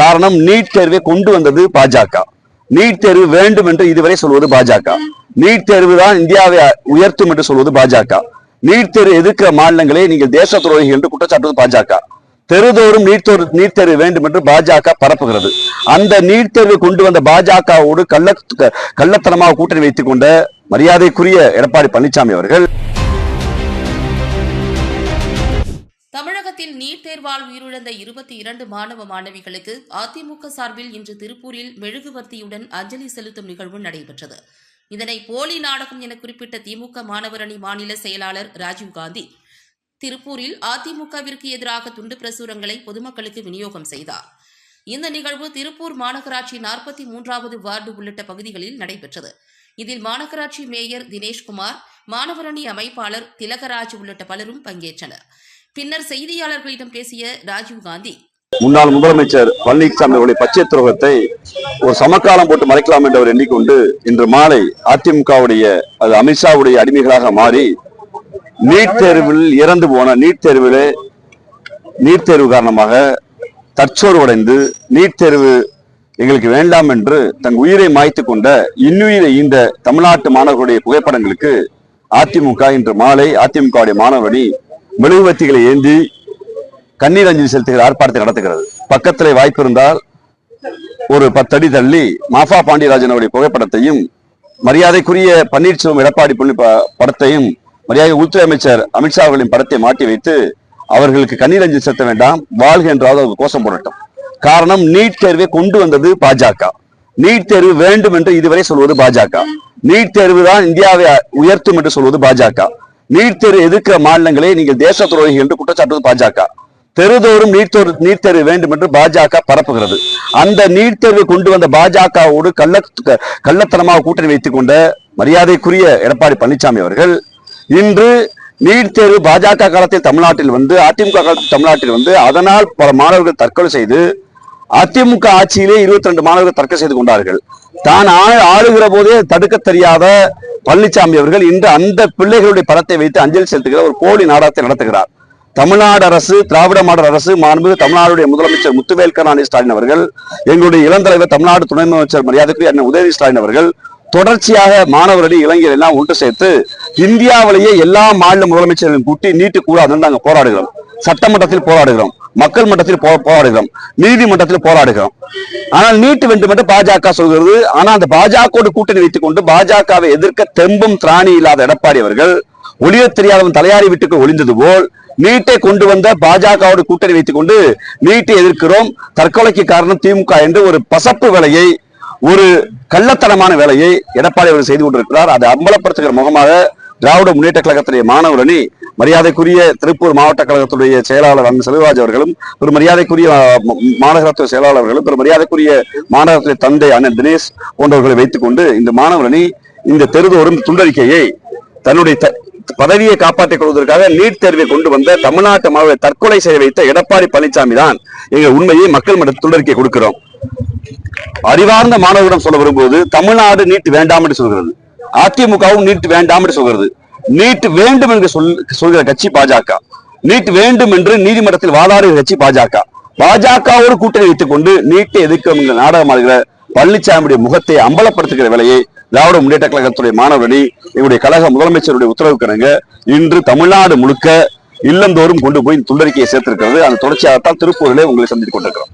காரணம் நீட் தேர்வை கொண்டு வந்தது பாஜக. நீட் தேர்வு வேண்டும் என்று இதுவரை சொல்வது பாஜக. நீட் தேர்வு தான் இந்தியாவை உயர்த்தும் என்று சொல்வது பாஜக. நீட் தேர்வு எதிர்க்கிற மாநிலங்களை நீங்கள் தேச துரோகிகள் என்று குற்றச்சாட்டுவது பாஜக. தெருதோறும் நீட் தேர்வு நீட் தேர்வு வேண்டும் என்று பாஜக பரப்புகிறது. அந்த நீட் தேர்வு கொண்டு வந்த பாஜகவோடு கள்ள கள்ளத்தனமாக கூட்டணி வைத்துக் கொண்ட மரியாதைக்குரிய எடப்பாடி பழனிசாமி அவர்கள் தமிழகத்தில் நீட் தேர்வால் உயிரிழந்த இருபத்தி இரண்டு மாணவ மாணவிகளுக்கு அதிமுக சார்பில் இன்று திருப்பூரில் மெழுகுவர்த்தியுடன் அஞ்சலி செலுத்தும் நிகழ்வு நடைபெற்றது. இதனை போலி நாடகம் என குறிப்பிட்ட திமுக மாணவர் அணி மாநில செயலாளர் ராஜீவ்காந்தி திருப்பூரில் அதிமுகவிற்கு எதிராக துண்டு பிரசுரங்களை பொதுமக்களுக்கு விநியோகம் செய்தார். இந்த நிகழ்வு திருப்பூர் மாநகராட்சி நாற்பத்தி மூன்றாவது வார்டு உள்ளிட்ட பகுதிகளில் நடைபெற்றது. இதில் மாநகராட்சி மேயர் தினேஷ்குமார் மாணவரணி அமைப்பாளர் திலகராஜ் உள்ளிட்ட பலரும் பங்கேற்றனர். பின்னர் செய்தியாளர்களிடம் பேசிய ராஜீவ்காந்தி முன்னாள் முதலமைச்சர் பழனிசாமி அவருடைய பச்சை துரோகத்தை ஒரு சமக்காலம் போட்டு மறைக்கலாம் என்று அவர் எண்ணிக்கொண்டு இன்று மாலை அதிமுகவுடைய அது அமித்ஷாவுடைய அடிமைகளாக மாறி நீட் தேர்வில் இறந்து போன நீட் தேர்வில் நீட் தேர்வு காரணமாக தற்சோர்வடைந்து நீட் தேர்வு எங்களுக்கு வேண்டாம் என்று தன் உயிரை மாய்த்து கொண்ட இன்னுயிரை ஈந்த தமிழ்நாட்டு மாணவர்களுடைய புகைப்படங்களுக்கு அதிமுக இன்று மாலை அதிமுகவுடைய மாணவரணி மெழுகுவத்திகளை ஏந்தி கண்ணீர் அஞ்சலி செலுத்துகிற ஆர்ப்பாட்டத்தை நடத்துகிறது. பக்கத்திலே வாய்ப்பு இருந்தால் ஒரு பத்தடி தள்ளி மாஃபா பாண்டியராஜன் அவருடைய புகைப்படத்தையும் மரியாதைக்குரிய பன்னீர்செல்வம் எடப்பாடி பழனி படத்தையும் மரியாதை உள்துறை அமைச்சர் அமித்ஷா அவர்களின் படத்தை மாட்டி வைத்து அவர்களுக்கு கண்ணீர் அஞ்சலி செலுத்த வேண்டாம் வாழ்க என்றாவது அவர் கோஷம் போடட்டும். காரணம் நீட் தேர்வை கொண்டு வந்தது பாஜக. நீட் தேர்வு வேண்டும் என்று இதுவரை சொல்வது பாஜக. நீட் தேர்வு தான் இந்தியாவை உயர்த்தும் என்று சொல்வது பாஜக. நீட் தேர்வு எதிர்க்கிற மாநிலங்களை நீங்கள் தேச துரோகிகள் என்று குற்றச்சாட்டுவது பாஜக. தெருதோறும் நீட் நீட் தேர்வு வேண்டும் என்று பாஜக பரப்புகிறது. அந்த நீட் தேர்வை கொண்டு வந்த பாஜகவோடு கள்ள கள்ளத்தனமாக கூட்டணி வைத்துக் கொண்ட மரியாதைக்குரிய எடப்பாடி பழனிசாமி அவர்கள் இன்று நீட் தேர்வு பாஜக காலத்தில் தமிழ்நாட்டில் வந்து அதிமுக காலத்தில் தமிழ்நாட்டில் வந்து அதனால் பல மாணவர்கள் தற்கொலை செய்து அதிமுக ஆட்சியிலே இருபத்தி ரெண்டு மாணவர்கள் தற்கொலை செய்து கொண்டார்கள். தான் ஆ- ஆளுகிற போதே தடுக்க தெரியாத பழனிசாமி அவர்கள் இன்று அந்த பிள்ளைகளுடைய படத்தை வைத்து அஞ்சலி செலுத்துகிற ஒரு போலி நாடகத்தை நடத்துகிறார். தமிழ்நாடு அரசு திராவிட மாடல் அரசு மாண்பு தமிழ்நாடுடைய முதலமைச்சர் முத்துவேல் கருணாநிதி ஸ்டாலின் அவர்கள் எங்களுடைய இளந்தலைவர் தமிழ்நாடு துணை முதலமைச்சர் மரியாதைக்கு அண்ணன் உதயநிதி ஸ்டாலின் அவர்கள் தொடர்ச்சியாக மாணவர்களையும் இளைஞர் எல்லாம் ஒன்று சேர்த்து இந்தியாவிலேயே எல்லா மாநில முதலமைச்சர்களும் கூட்டி நீட்டு கூடாதுன்னு நாங்கள் போராடுகிறோம். சட்டமன்றத்தில் போராடுகிறோம். மக்கள் மன்றத்தில் போ- போராடுகிறோம். நீதிமன்றத்தில் போராடுகிறோம். ஆனால் நீட்டு வேண்டும் என்று பாஜக சொல்கிறது. ஆனால் அந்த பாஜகவோடு கூட்டணி வைத்துக் கொண்டு பாஜகவை எதிர்க்க தெம்பும் திராணி இல்லாத எடப்பாடி அவர்கள் ஒளிய தெரியாதவன் தலையாரி வீட்டுக்கு ஒளிந்தது போல் நீட்டை கொண்டு வந்த பாஜகவோடு கூட்டணி வைத்துக் கொண்டு நீட்டை எதிர்க்கிறோம். தற்கொலைக்கு காரணம் திமுக என்று ஒரு பசப்பு வேலையை ஒரு கள்ளத்தனமான வேலையை எடப்பாடி அவர்கள் செய்து கொண்டிருக்கிறார். அதை அம்பலப்படுத்துகிற முகமாக திராவிட முன்னேற்ற கழகத்துடைய மாணவர் அணி மரியாதைக்குரிய திருப்பூர் மாவட்ட கழகத்துடைய செயலாளர் அண்ணன் செல்வராஜ் அவர்களும் ஒரு மரியாதைக்குரிய அஹ், ம- மாநகரத்துறை ஒரு மரியாதைக்குரிய மாநகரத்துறை தந்தை அண்ணன் தினேஷ் போன்றவர்களை வைத்துக்கொண்டு இந்த மாணவர் அணி இந்த தெருதோறும் துண்டறிக்கையை தன்னுடைய பதவியை காப்பாற்றிக் கொள்வதற்காக நீட் தேர்வை கொண்டு வந்த தமிழ்நாட்டு மாணவரை தற்கொலை செய்ய வைத்த எடப்பாடி பழனிசாமி தான் எங்க உண்மையை மக்கள் மன்ற துண்டறிக்கை கொடுக்கிறோம். அறிவார்ந்த மாணவரிடம் சொல்ல வரும்போது தமிழ்நாடு நீட் வேண்டாம் என்று சொல்கிறது. அதிமுகவும் நீட் வேண்டாம் என்று சொல்கிறது நீட் வேண்டும் என்று சொல் சொல்கிற கட்சி பாஜக. நீட் வேண்டும் என்று நீதிமன்றத்தில் வாதாடுகிற கட்சி பாஜக. பாஜகவோடு கூட்டணி வைத்துக் கொண்டு நீட்டை எதிர்க்கும் நாடகமாடுகிற பழனிசாமியுடைய முகத்தை அம்பலப்படுத்துகிற வேலையை திராவிட முன்னேற்ற கழகத்துடைய மாணவரணி எங்களுடைய கழக முதலமைச்சருடைய உத்தரவுக்கிணங்க இன்று தமிழ்நாடு முழுக்க இல்லந்தோறும் கொண்டு போய் துள்ளறிக்கையை சேர்த்திருக்கிறது. அந்த தொடர்ச்சியாகத்தான் திருப்பூரிலே உங்களை சந்தித்துக் கொண்டிருக்கிறோம்.